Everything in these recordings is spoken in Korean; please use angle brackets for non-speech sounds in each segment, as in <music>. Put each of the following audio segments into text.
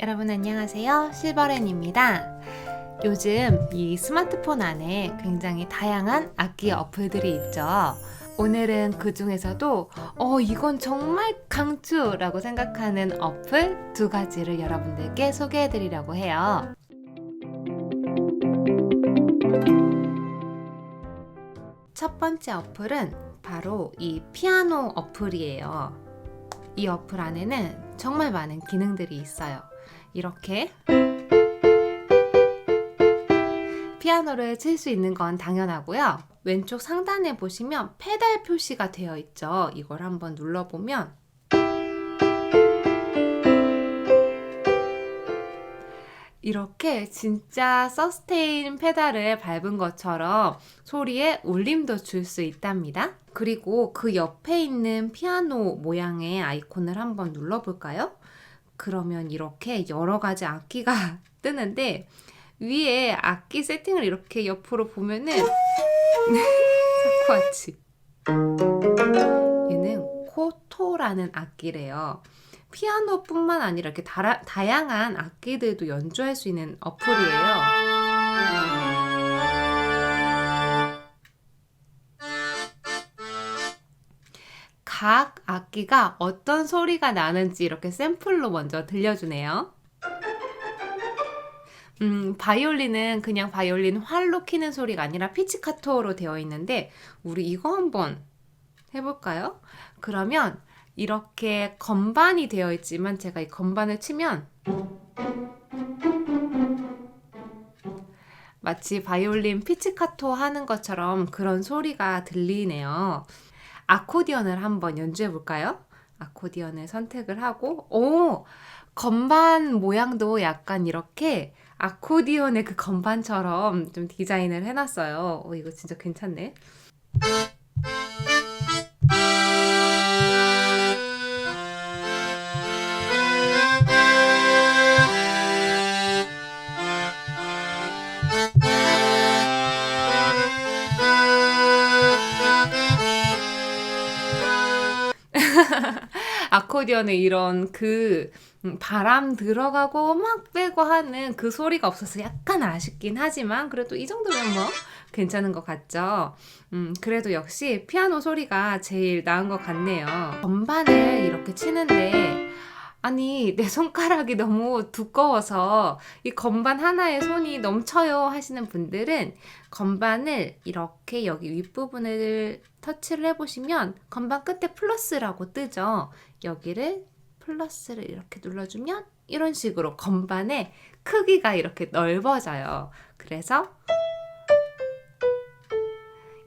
여러분 안녕하세요. 실버렌입니다. 요즘 이 스마트폰 안에 굉장히 다양한 악기 어플들이 있죠. 오늘은 그 중에서도 어 이건 정말 강추라고 생각하는 어플 두 가지를 여러분들께 소개해 드리려고 해요. 첫 번째 어플은 바로 이 피아노 어플이에요. 이 어플 안에는 정말 많은 기능들이 있어요. 이렇게 피아노를 칠 수 있는 건 당연하고요. 왼쪽 상단에 보시면 페달 표시가 되어 있죠. 이걸 한번 눌러보면 이렇게 진짜 서스테인 페달을 밟은 것처럼 소리에 울림도 줄 수 있답니다. 그리고 그 옆에 있는 피아노 모양의 아이콘을 한번 눌러볼까요? 그러면 이렇게 여러 가지 악기가 <laughs> 뜨는데 위에 악기 세팅을 이렇게 옆으로 보면은 <laughs> 사쿠아치 얘는 코토라는 악기래요. 피아노뿐만 아니라 이렇게 다라, 다양한 악기들도 연주할 수 있는 어플이에요. 각 악기가 어떤 소리가 나는지 이렇게 샘플로 먼저 들려주네요. 음, 바이올린은 그냥 바이올린 활로 키는 소리가 아니라 피치카토로 되어 있는데 우리 이거 한번 해볼까요? 그러면 이렇게 건반이 되어 있지만 제가 이 건반을 치면 마치 바이올린 피치카토 하는 것처럼 그런 소리가 들리네요. 아코디언을 한번 연주해 볼까요? 아코디언을 선택을 하고, 오! 건반 모양도 약간 이렇게 아코디언의 그 건반처럼 좀 디자인을 해놨어요. 오, 이거 진짜 괜찮네. <laughs> 아코디언에 이런 그 음, 바람 들어가고 막 빼고 하는 그 소리가 없어서 약간 아쉽긴 하지만 그래도 이 정도면 뭐 괜찮은 것 같죠. 음, 그래도 역시 피아노 소리가 제일 나은 것 같네요. 건반을 이렇게 치는데 아니, 내 손가락이 너무 두꺼워서 이 건반 하나에 손이 넘쳐요 하시는 분들은 건반을 이렇게 여기 윗부분을 터치를 해보시면 건반 끝에 플러스라고 뜨죠. 여기를 플러스를 이렇게 눌러주면 이런 식으로 건반의 크기가 이렇게 넓어져요. 그래서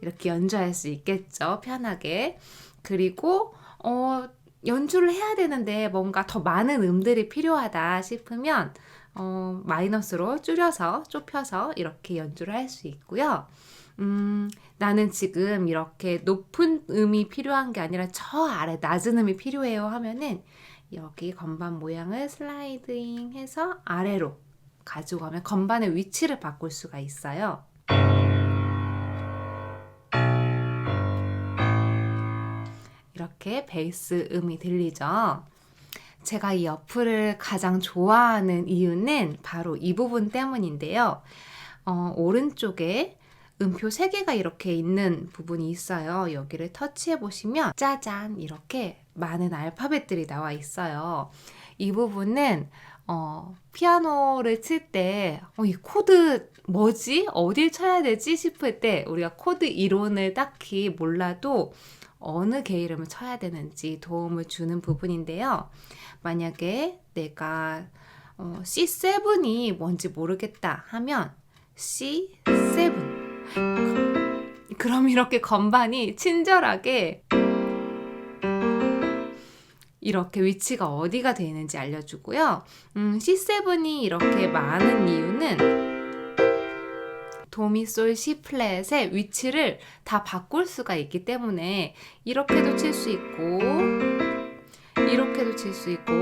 이렇게 연주할 수 있겠죠. 편하게. 그리고 어, 연주를 해야 되는데 뭔가 더 많은 음들이 필요하다 싶으면 어, 마이너스로 줄여서 좁혀서 이렇게 연주를 할 수 있고요. 음, 나는 지금 이렇게 높은 음이 필요한 게 아니라 저 아래 낮은 음이 필요해요 하면은 여기 건반 모양을 슬라이딩 해서 아래로 가지고 가면 건반의 위치를 바꿀 수가 있어요. 이렇게 베이스 음이 들리죠. 제가 이 어플을 가장 좋아하는 이유는 바로 이 부분 때문인데요. 어, 오른쪽에 음표 3개가 이렇게 있는 부분이 있어요. 여기를 터치해 보시면 짜잔 이렇게 많은 알파벳들이 나와 있어요. 이 부분은 어, 피아노를 칠 때, 어, 이 코드 뭐지? 어딜 쳐야 되지? 싶을 때 우리가 코드 이론을 딱히 몰라도 어느 개 이름을 쳐야 되는지 도움을 주는 부분인데요. 만약에 내가 어, C7이 뭔지 모르겠다 하면 C7 그럼 이렇게 건반이 친절하게 이렇게 위치가 어디가 되는지 알려주고요. 음, C7이 이렇게 많은 이유는 도미솔 시 플랫의 위치를 다 바꿀 수가 있기 때문에 이렇게도 칠 수 있고 이렇게도 칠 수 있고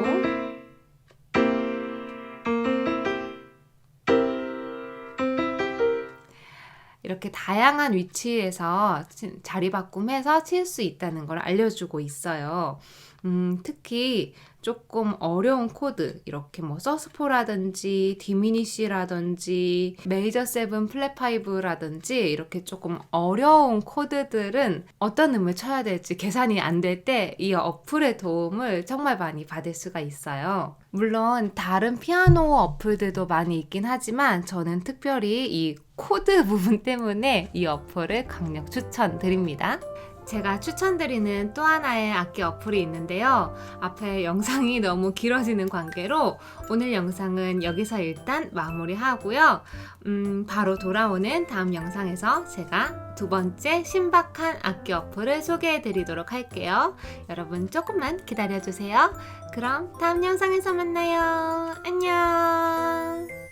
이렇게 다양한 위치에서 자리 바꿈해서 칠 수 있다는 걸 알려주고 있어요. 음, 특히 조금 어려운 코드, 이렇게 뭐 서스포라든지 디미니시라든지 메이저 세븐 플랫 파이브라든지 이렇게 조금 어려운 코드들은 어떤 음을 쳐야 될지 계산이 안 될 때 이 어플의 도움을 정말 많이 받을 수가 있어요. 물론 다른 피아노 어플들도 많이 있긴 하지만 저는 특별히 이 코드 <laughs> 부분 때문에 이 어플을 강력 추천드립니다. 제가 추천드리는 또 하나의 악기 어플이 있는데요. 앞에 영상이 <laughs> 너무 길어지는 관계로 오늘 영상은 여기서 일단 마무리하고요. 음, 바로 돌아오는 다음 영상에서 제가 두 번째 신박한 악기 어플을 소개해 드리도록 할게요. 여러분 조금만 기다려 주세요. 그럼 다음 영상에서 만나요. 안녕!